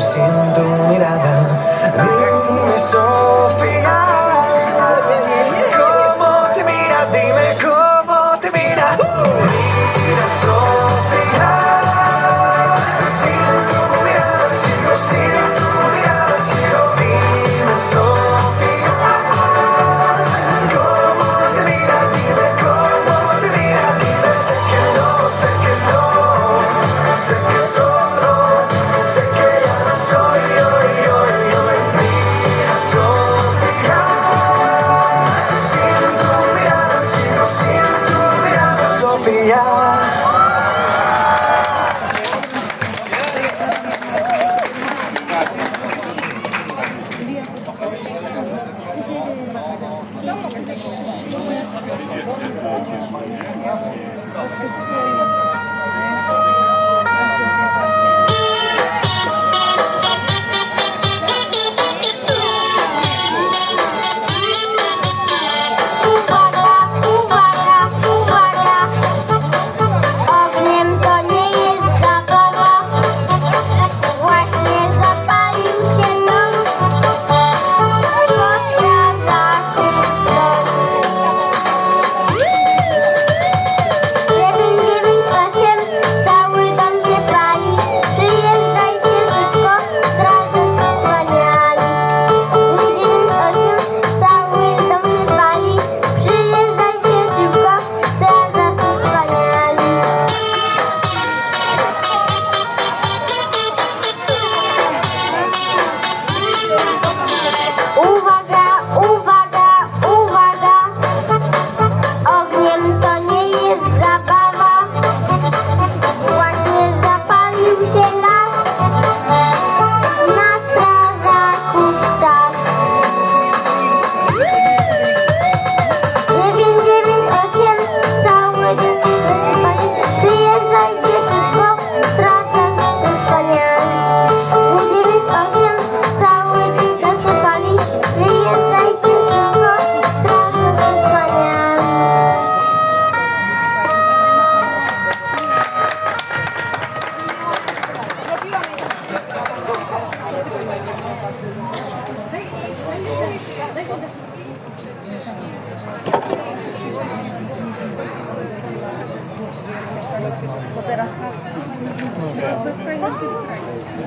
sin tu mirada. Dime, Sofía.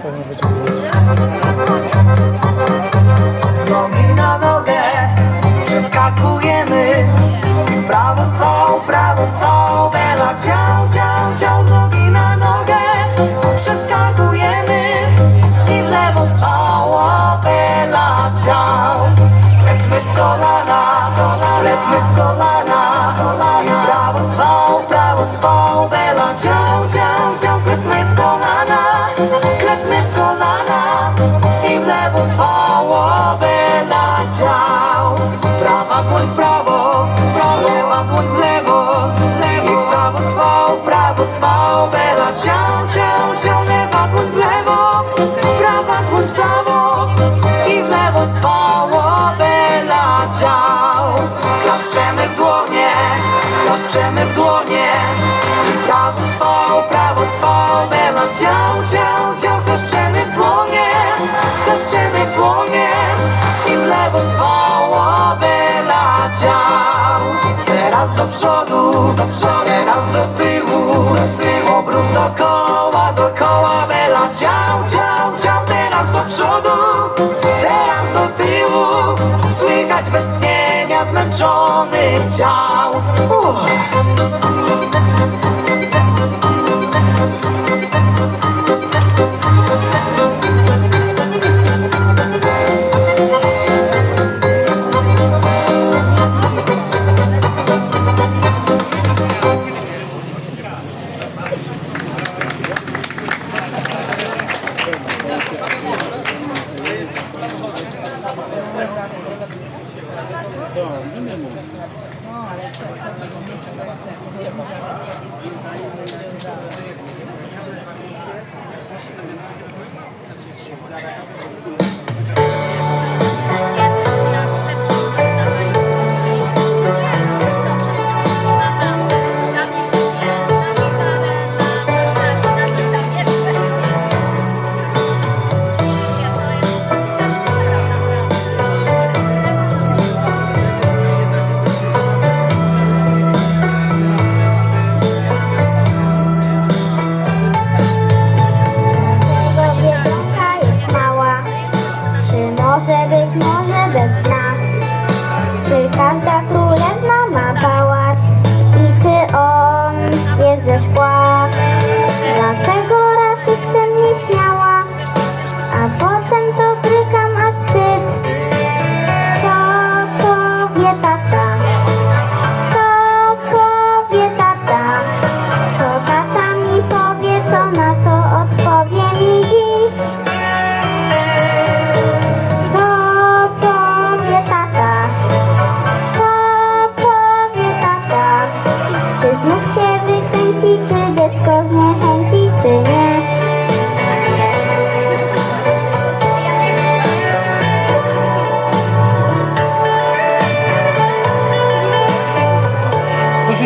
Ini. i w lewo trwałoby leciał. Teraz do przodu, do przodu, teraz do tyłu, do tyłu, obrót dookoła, dookoła bela ciał, ciał, ciał, teraz do przodu, teraz do tyłu, słychać westchnienia zmęczony ciał. Uch. อะไรเกิดขึ้น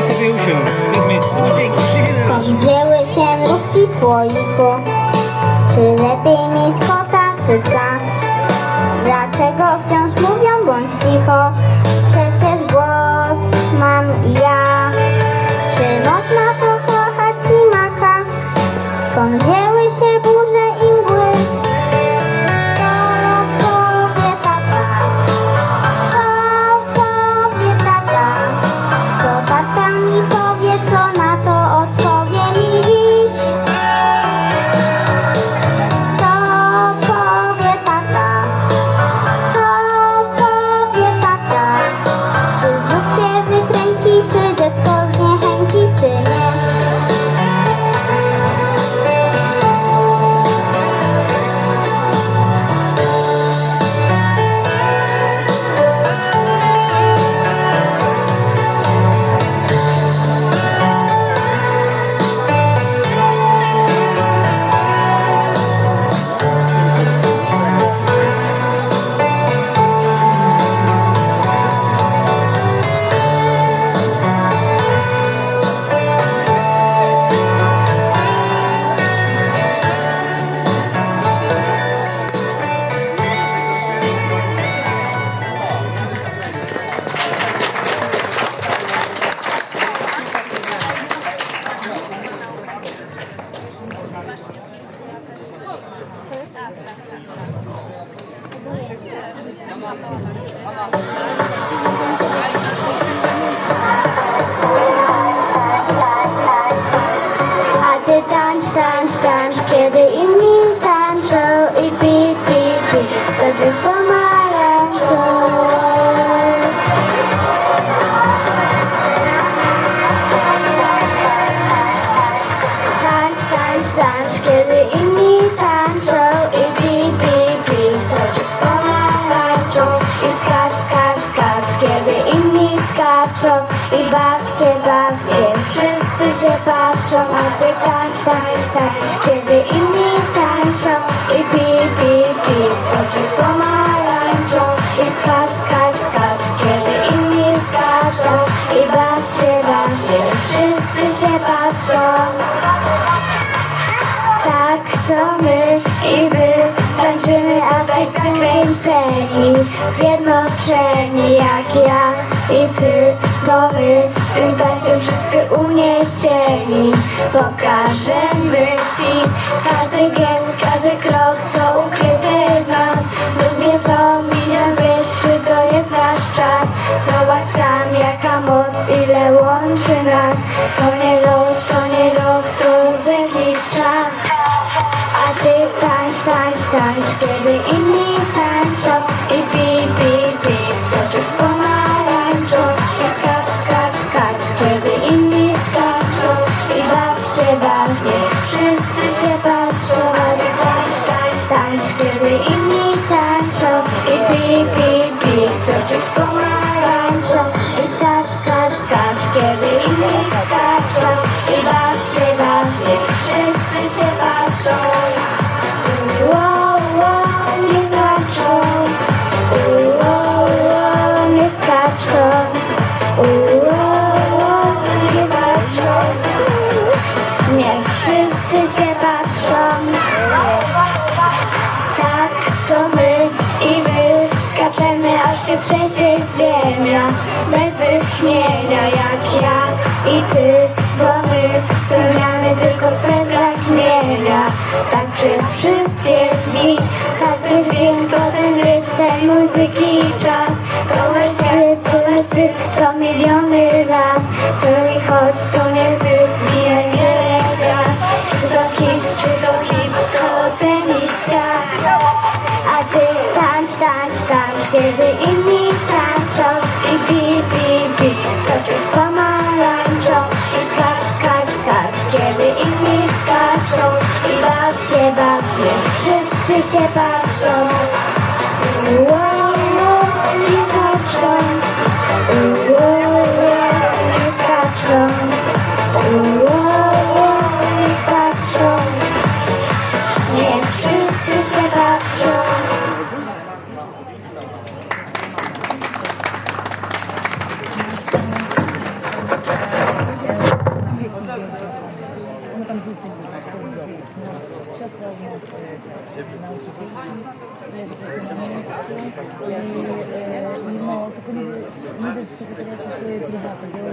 Możesz sobie usiąść. Jest miejsce. Się mrówki słoiku. Czy lepiej mieć kota czy psa? Dlaczego wciąż mówią bądź cicho? Przecież głos mam ja. masz jakaś Tak, tak, tak. tak. Tak Zjednoczeni jak ja i ty w tym tańcu wszyscy uniesieni. Pokażemy ci każdy gest, każdy krok Co ukryte w nas. Lubię to, milion wiesz, czy to jest nasz czas. Zobacz sam jaka moc, ile łączy nas. To nie rok, to nie tańcz, tańcz, tańcz, wytchnienia jak ja i ty Bo my spełniamy tylko swe pragnienia. Tak przez wszystkie dni Każdy dźwięk to ten rytm tej muzyki i czas. To nasz świat, to nasz wstyd, to miliony raz. Sorry, choć to nie wstyd, wiele gwiazd Czy to hit, czy to hit, to oceni świat. A ty tańcz, tańcz, tańcz, kiedy inni pi, soczy z pomarańczą I skacz, skacz, skacz, kiedy inni skaczą. I baw się, baw, niech wszyscy się patrzą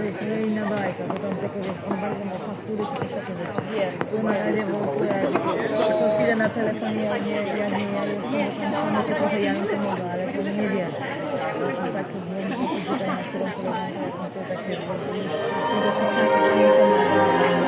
jest inna bajka, bo tam takie, on bardzo mocno skóry, czy coś takiego rzeczy. Wiem. Tu na razie w ogóle, co chwilę na telefonie, ja nie, ja nie, ja jestem sama, to trochę ja mi pomogę, ale to nie wiem. To tak, dzwonić tutaj, na którą no to tak się, z tego doświadczenia, to nie pomaga.